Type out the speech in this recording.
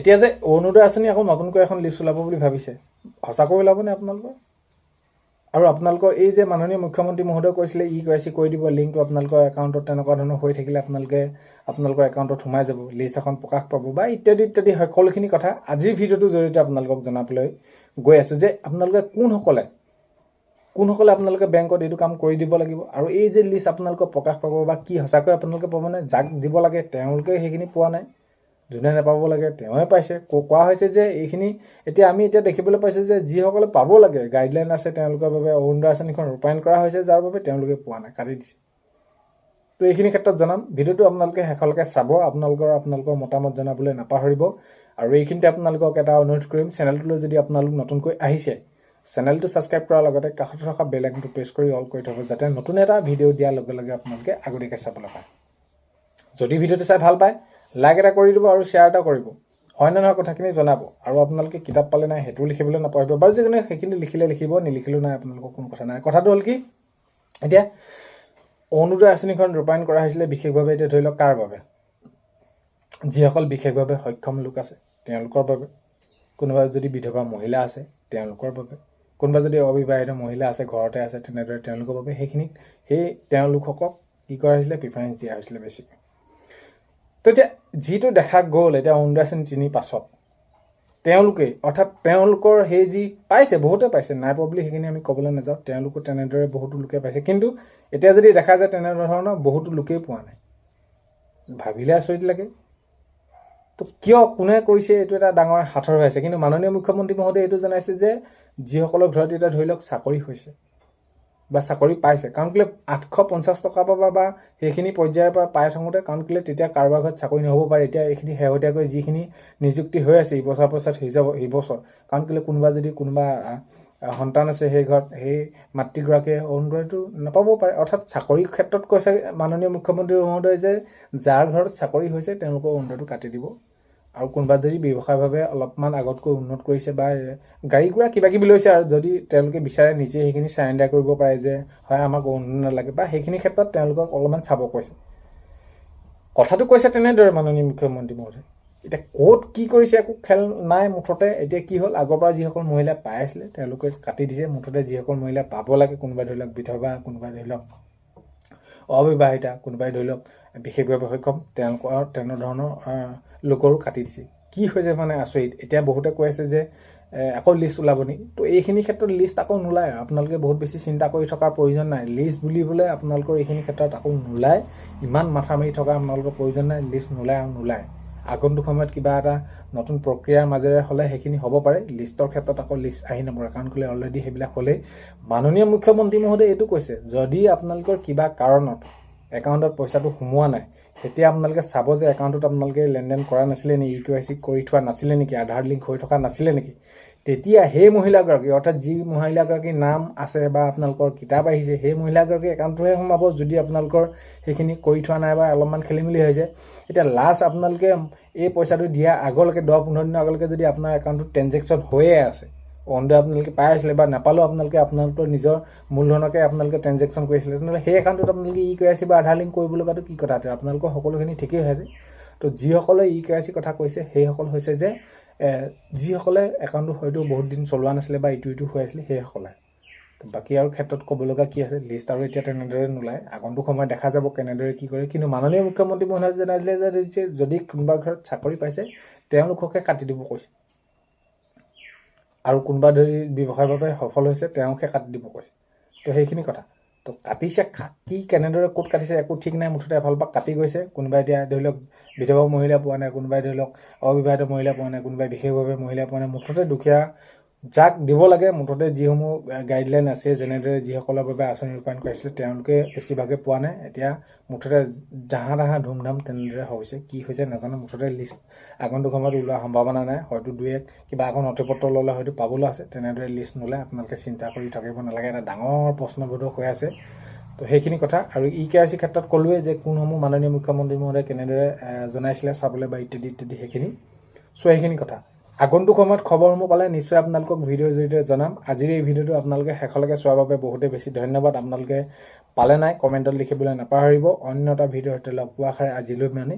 এতিয়া যে অৰুণোদয় আঁচনি আকৌ নতুনকৈ এখন লিষ্ট ওলাব বুলি ভাবিছে সঁচাকৈ ওলাবনে আপোনালোকৰ? আৰু আপোনালোকৰ এই যে মাননীয় মুখ্যমন্ত্ৰী মহোদয়ে কৈছিলে ই কে চি কৰি দিব লিংকটো আপোনালোকৰ একাউণ্টত তেনেকুৱা ধৰণৰ হৈ থাকিলে আপোনালোকে আপোনালোকৰ একাউণ্টত সোমাই যাব লিষ্ট এখন প্ৰকাশ পাব বা ইত্যাদি ইত্যাদি সকলোখিনি কথা আজিৰ ভিডিঅ'টোৰ জৰিয়তে আপোনালোকক জনাবলৈ গৈ আছোঁ যে আপোনালোকে কোনসকলে কোনসকলে আপোনালোকে বেংকত এইটো কাম কৰি দিব লাগিব আৰু এই যে লিষ্ট আপোনালোকক প্ৰকাশ পাব বা কি সঁচাকৈ আপোনালোকে পাবনে যাক দিব লাগে তেওঁলোকে সেইখিনি পোৱা নাই। যোনে নাপাব লাগে তেওঁহে পাইছে। কোৱা হৈছে যে এইখিনি এতিয়া আমি এতিয়া দেখিবলৈ পাইছোঁ যে যিসকলে পাব লাগে গাইডলাইন আছে তেওঁলোকৰ বাবে অৰুণোদয় আঁচনিখন ৰূপায়ণ কৰা হৈছে যাৰ বাবে তেওঁলোকে পোৱা নাই কাটি দিছে। তো এইখিনি ক্ষেত্ৰত জনাম। ভিডিঅ'টো আপোনালোকে শেষলৈকে চাব আপোনালোকৰ আপোনালোকৰ মতামত জনাবলৈ নাপাহৰিব। আৰু এইখিনিতে আপোনালোকক এটা অনুৰোধ কৰিম চেনেলটোলৈ যদি আপোনালোক নতুনকৈ আহিছে চেনেলটো ছাবস্ক্ৰাইব কৰাৰ লগতে কাষতে থকা বেল আইকনটো প্ৰেছ কৰি অল কৰি থ'ব যাতে নতুন এটা ভিডিঅ' দিয়াৰ লগে লগে আপোনালোকে আগতীয়াকৈ চাবলৈ পায়। যদি ভিডিঅ'টো চাই ভাল পায় লাইক এটা কৰি দিব আৰু শ্বেয়াৰ এটা কৰিব। হয় নে নহয় কথাখিনি জনাব। আৰু আপোনালোকে কিতাপ পালে নাই সেইটোও লিখিবলৈ নাপাহৰিব। বাৰু যিকোনো সেইখিনি লিখিলে লিখিব নিলিখিলেও নাই আপোনালোকৰ কোনো কথা নাই। কথাটো হ'ল কি এতিয়া অৰুণোদয় আঁচনিখন ৰূপায়ণ কৰা হৈছিলে বিশেষভাৱে এতিয়া ধৰি লওক কাৰ বাবে? যিসকল বিশেষভাৱে সক্ষম লোক আছে তেওঁলোকৰ বাবে। কোনোবা যদি বিধৱা মহিলা আছে তেওঁলোকৰ বাবে। কোনোবা যদি অবিবাহিত মহিলা আছে ঘৰতে আছে তেনেদৰে তেওঁলোকৰ বাবে সেইখিনিত সেই তেওঁলোকসকলক কি কৰা হৈছিলে প্ৰিফাৰেঞ্চ দিয়া হৈছিলে বেছিকৈ তো এতিয়া যিটো দেখা গ'ল এতিয়া অৰুণোদয় তিনি পাছত। তেওঁলোকে অৰ্থাৎ তেওঁলোকৰ সেই যি পাইছে বহুতে পাইছে নাই পোৱা বুলি সেইখিনি আমি ক'বলৈ নাযাওঁ তেওঁলোকো তেনেদৰে বহুতো লোকে পাইছে। কিন্তু এতিয়া যদি দেখা যায় তেনেধৰণৰ বহুতো লোকেই পোৱা নাই। ভাবিলে আচৰিত লাগে। তো কিয় কোনে কৰিছে এইটো এটা ডাঙৰ সাঁথৰ হৈ আছে। কিন্তু মাননীয় মুখ্যমন্ত্ৰী মহোদয়ে এইটো জনাইছে যে যিসকলৰ ঘৰত এতিয়া ধৰি লওক চাকৰি হৈছে বা চাকৰি পাইছে। কাৰণ কেলৈ আঠশ পঞ্চাছ টকা পাবা বা সেইখিনি পৰ্যায়ৰ পৰা পাই থাকোঁতে কাৰণ কেলৈ তেতিয়া কাৰোবাৰ ঘৰত চাকৰি নহ'ব পাৰে। এতিয়া এইখিনি শেহতীয়াকৈ যিখিনি নিযুক্তি হৈ আছে ইবছৰ হৈ যাব সিবছৰ কাৰণ কেলৈ কোনোবা যদি কোনোবা সন্তান আছে সেই ঘৰত সেই মাতৃগৰাকীয়ে অৰুণোদয়টো নাপাবও পাৰে। অৰ্থাৎ চাকৰিৰ ক্ষেত্ৰত কৈছে মাননীয় মুখ্যমন্ত্ৰী মহোদয়ে যে যাৰ ঘৰত চাকৰি হৈছে তেওঁলোকৰ অৰুণোদয়টো কাটি দিব। আৰু কোনোবা যদি ব্যৱসায়ভাৱে অলপমান আগতকৈ উন্নত কৰিছে বা গাড়ী ঘোঁৰা কিবা কিবি লৈছে আৰু যদি তেওঁলোকে বিচাৰে নিজে সেইখিনি চাৰেণ্ডাৰ কৰিব পাৰে যে হয় আমাক অৰুণোদয় নালাগে বা সেইখিনি ক্ষেত্ৰত তেওঁলোকক অলপমান চাব কৈছে কথাটো কৈছে তেনেদৰে মাননীয় মুখ্যমন্ত্ৰী মহোদয়। এতিয়া ক'ত কি কৰিছে একো খেল নাই মুঠতে। এতিয়া কি হ'ল? আগৰ পৰা যিসকল মহিলাই পাই আছিলে তেওঁলোকে কাটি দিছে। মুঠতে যিসকল মহিলাই পাব লাগে কোনোবাই ধৰি লওক বিধৱা কোনোবাই ধৰি লওক অবিবাহিতা কোনোবাই ধৰি লওক বিশেষভাৱে সক্ষম তেওঁলোকৰ তেনেধৰণৰ লোকৰো কাটি দিছে। কি হৈছে মানে আচৰিত এতিয়া বহুতে কৈ আছে যে আকৌ লিষ্ট ওলাব নি। তো এইখিনি ক্ষেত্ৰত লিষ্ট আকৌ নোলায়। আপোনালোকে বহুত বেছি চিন্তা কৰি থকাৰ প্ৰয়োজন নাই। লিষ্ট বুলিবলৈ আপোনালোকৰ এইখিনি ক্ষেত্ৰত আকৌ নোলায়। ইমান মাথা মাৰি থকা আপোনালোকৰ প্ৰয়োজন নাই। লিষ্ট নোলায় আৰু নোলায়। আগন্তুক সময়ত কিবা এটা নতুন প্ৰক্ৰিয়াৰ মাজেৰে হ'লে সেইখিনি হ'ব পাৰে। লিষ্টৰ ক্ষেত্ৰত আকৌ লিষ্ট আহি নপৰে। কাৰণ কেলৈ অলৰেডি সেইবিলাক হ'লেই। মাননীয় মুখ্যমন্ত্ৰী মহোদয়ে এইটো কৈছে। যদি আপোনালোকৰ কিবা কাৰণত একাউণ্টত পইচাটো সোমোৱা নাই। তেতিয়া আপোনালোকে চাব যে একাউণ্টত আপোনালোকে লেনদেন কৰা নাছিলে নেকি ই কে ৱাই চি কৰি থোৱা নাছিলে নেকি আধাৰ লিংক হৈ থকা নাছিলে নেকি? তেতিয়া সেই মহিলাগৰাকী অৰ্থাৎ যি মহিলাগৰাকীৰ নাম আছে বা আপোনালোকৰ কিতাপ আহিছে সেই মহিলাগৰাকী একাউণ্টটোহে সোমাব যদি আপোনালোকৰ সেইখিনি কৰি থোৱা নাই বা অলপমান খেলি মেলি হৈছে এতিয়া লাষ্ট আপোনালোকে এই পইচাটো দিয়া আগলৈকে দহ পোন্ধৰ দিনৰ আগলৈকে যদি আপোনাৰ একাউণ্টটোত ট্ৰেনজেকশ্যন হৈয়ে আছে অৰুণোদয় আপোনালোকে পাই আছিলে বা নাপালেও আপোনালোকে আপোনালোকৰ নিজৰ মূলধনকে আপোনালোকে ট্ৰেনজেকশ্যন কৰি আছিলে। তেনেহ'লে সেই একাউণ্টত আপোনালোকে ই কে আই চি বা আধাৰ লিংক কৰিব লগাটো কি কথা? এতিয়া আপোনালোকৰ সকলোখিনি ঠিকেই হৈ আছে। তো যিসকলে ই কে আই চি কথা কৈছে সেইসকল হৈছে যে যিসকলে একাউণ্টটো হয়তো বহুত দিন চলোৱা নাছিলে বা ইটো ইটো হৈ আছিলে সেইসকলে। বাকী আৰু ক্ষেত্ৰত ক'ব লগা কি আছে? লিষ্ট আৰু এতিয়া তেনেদৰে নোলায়। আগন্তুক সময়ত দেখা যাব কেনেদৰে কি কৰে। কিন্তু মাননীয় মুখ্যমন্ত্ৰী মহোদয়ে জনাইছিলে যে যদি কোনোবা ঘৰত চাকৰি পাইছে তেওঁলোককে কাটি দিব কৈছে। আৰু কোনোবা ধৰি ব্যৱসায়ৰ বাবে সফল হৈছে তেওঁকহে কাটি দিব কৈছে। তো সেইখিনি কথা। তো কাটিছে কি কেনেদৰে ক'ত কাটিছে একো ঠিক নাই মুঠতে এফালৰ পৰা কাটি গৈছে। কোনোবাই এতিয়া ধৰি লওক বিধৱা মহিলা পোৱা নাই কোনোবাই ধৰি লওক অবিবাহিত মহিলা পোৱা নাই কোনোবাই বিশেষভাৱে মহিলা পোৱা নাই মুঠতে দুখীয়া যাক দিব লাগে মুঠতে যিসমূহ গাইডলাইন আছে যেনেদৰে যিসকলৰ বাবে আঁচনি ৰূপায়ণ কৰিছিলে তেওঁলোকে বেছিভাগে পোৱা নাই। এতিয়া মুঠতে জাহা তাহা ধুমধাম তেনেদৰে হৈছে কি হৈছে নাজানো মুঠতে লিষ্ট আগন্তুক সময়ত ওলোৱাৰ সম্ভাৱনা নাই। হয়তো দুই এক কিবা এখন নথিপত্ৰ ল'লে হয়তো পাবলৈ আছে তেনেদৰে লিষ্ট নোলায় আপোনালোকে চিন্তা কৰি থাকিব নালাগে। এটা ডাঙৰ প্ৰশ্নবোধক হৈ আছে। তো সেইখিনি কথা। আৰু ই কে আই চি ক্ষেত্ৰত ক'লোৱে যে কোনসমূহ মাননীয় মুখ্যমন্ত্ৰী মহোদয়ে কেনেদৰে জনাইছিলে চাবলৈ বা ইত্যাদি ইত্যাদি সেইখিনি। চ' সেইখিনি কথা। আগন্তুক সময়ত খবৰসমূহ পালে নিশ্চয় আপোনালোকক ভিডিঅ'ৰ জৰিয়তে জনাম। আজিৰ এই ভিডিঅ'টো আপোনালোকে শেষলৈকে চোৱাৰ বাবে বহুতেই বেছি ধন্যবাদ। আপোনালোকে পালে নাই কমেণ্টত লিখিবলৈ নাপাহৰিব। অন্য এটা ভিডিঅ'ৰ সৈতে লগ পোৱা আশাৰে আজিলৈ মানে